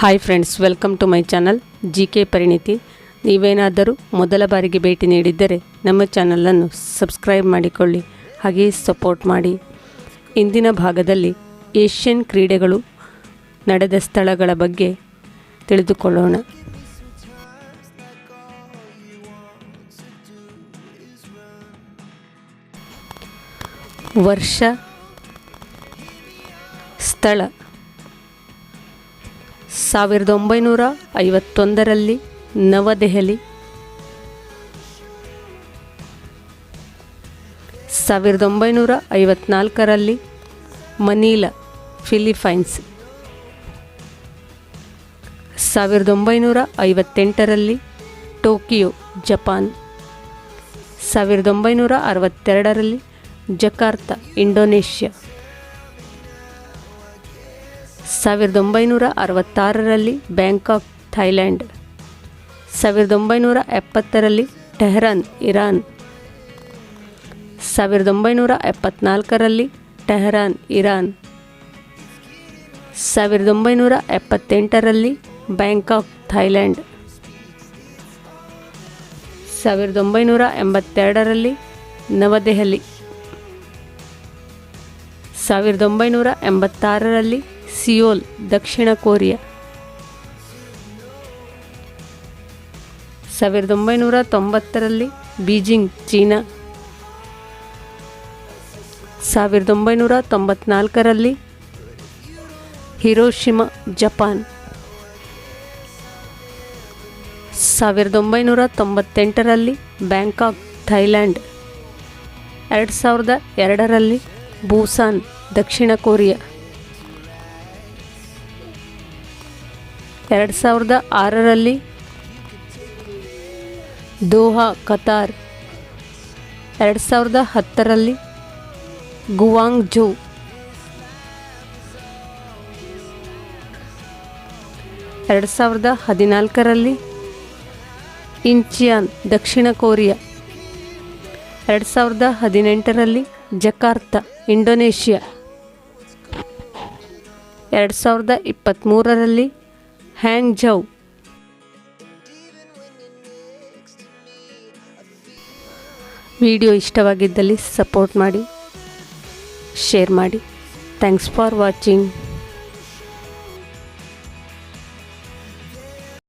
Hi friends welcome to my channel G K ಪರಿಣಿತಿ ನೀವೇನಾದರೂ ಮೊದಲ ಬಾರಿಗೆ ಭೇಟಿ ನೀಡಿದ್ದರೆ ನಮ್ಮ ಚಾನಲನ್ನು ಸಬ್ಸ್ಕ್ರೈಬ್ ಮಾಡಿಕೊಳ್ಳಿ, ಹಾಗೆಯೇ ಸಪೋರ್ಟ್ ಮಾಡಿ. ಇಂದಿನ ಭಾಗದಲ್ಲಿ ಏಷ್ಯನ್ ಕ್ರೀಡೆಗಳು ನಡೆದ ಸ್ಥಳಗಳ ಬಗ್ಗೆ ತಿಳಿದುಕೊಳ್ಳೋಣ. ವರ್ಷ, ಸ್ಥಳ. ಸಾವಿರದ ಒಂಬೈನೂರ ಐವತ್ತೊಂದರಲ್ಲಿ ನವದೆಹಲಿ. ಸಾವಿರದ ಒಂಬೈನೂರ ಐವತ್ನಾಲ್ಕರಲ್ಲಿ ಮನೀಲ, ಫಿಲಿಪೈನ್ಸ್. ಸಾವಿರದ ಒಂಬೈನೂರ ಐವತ್ತೆಂಟರಲ್ಲಿ ಟೋಕಿಯೋ, ಜಪಾನ್. ಸಾವಿರದ ಒಂಬೈನೂರ ಅರವತ್ತೆರಡರಲ್ಲಿ ಜಕಾರ್ತ, ಇಂಡೋನೇಷ್ಯಾ. ಸಾವಿರದ ಒಂಬೈನೂರ ಅರವತ್ತಾರರಲ್ಲಿ ಬ್ಯಾಂಕಾಕ್ ಥೈಲ್ಯಾಂಡ್ ಸಾವಿರದ ಒಂಬೈನೂರ ಎಪ್ಪತ್ತರಲ್ಲಿ ಟೆಹರಾನ್, ಇರಾನ್. ಸಾವಿರದ ಒಂಬೈನೂರ ಎಪ್ಪತ್ನಾಲ್ಕರಲ್ಲಿ ಟೆಹರಾನ್, ಇರಾನ್. ಸಾವಿರದ ಒಂಬೈನೂರ ಎಪ್ಪತ್ತೆಂಟರಲ್ಲಿ ಬ್ಯಾಂಕಾಕ್ ಥೈಲ್ಯಾಂಡ್ ಸಾವಿರದ ಒಂಬೈನೂರ ಎಂಬತ್ತೆರಡರಲ್ಲಿ ನವದೆಹಲಿ. ಸಾವಿರದ ಒಂಬೈನೂರ ಎಂಬತ್ತಾರರಲ್ಲಿ ಸಿಯೋಲ್, ದಕ್ಷಿಣ ಕೊರಿಯಾ. ಸಾವಿರದ ಒಂಬೈನೂರ ತೊಂಬತ್ತರಲ್ಲಿ ಬೀಜಿಂಗ್, ಚೀನಾ. ಸಾವಿರದ ಒಂಬೈನೂರ ತೊಂಬತ್ನಾಲ್ಕರಲ್ಲಿ ಹಿರೋಶಿಮಾ, ಜಪಾನ್. ಸಾವಿರದ ಒಂಬೈನೂರ ತೊಂಬತ್ತೆಂಟರಲ್ಲಿ ಬ್ಯಾಂಕಾಕ್ ಥೈಲ್ಯಾಂಡ್ ಎರಡು ಸಾವಿರದ ಎರಡರಲ್ಲಿ ಬೂಸಾನ್ ದಕ್ಷಿಣ ಕೊರಿಯಾ. ಎರಡು ಸಾವಿರದ ಆರರಲ್ಲಿ ದೋಹಾ, ಕತಾರ್. ಎರಡು ಸಾವಿರದ ಹತ್ತರಲ್ಲಿ ಗುವಾಂಗ್ ಜೋ ಎರಡು ಸಾವಿರದ ಹದಿನಾಲ್ಕರಲ್ಲಿ ಇಂಚಿಯಾನ್, ದಕ್ಷಿಣ ಕೊರಿಯಾ. ಎರಡು ಸಾವಿರದ ಹದಿನೆಂಟರಲ್ಲಿ ಜಕಾರ್ತ, ಇಂಡೋನೇಷ್ಯಾ. ಎರಡು ಸಾವಿರದ ಇಪ್ಪತ್ತ್ಮೂರರಲ್ಲಿ ಹ್ಯಾಂಗ್ಜೌ ವಿಡಿಯೋ ಇಷ್ಟವಾಗಿದ್ದಲ್ಲಿ ಸಪೋರ್ಟ್ ಮಾಡಿ ಶೇರ್ ಮಾಡಿ. Thanks for watching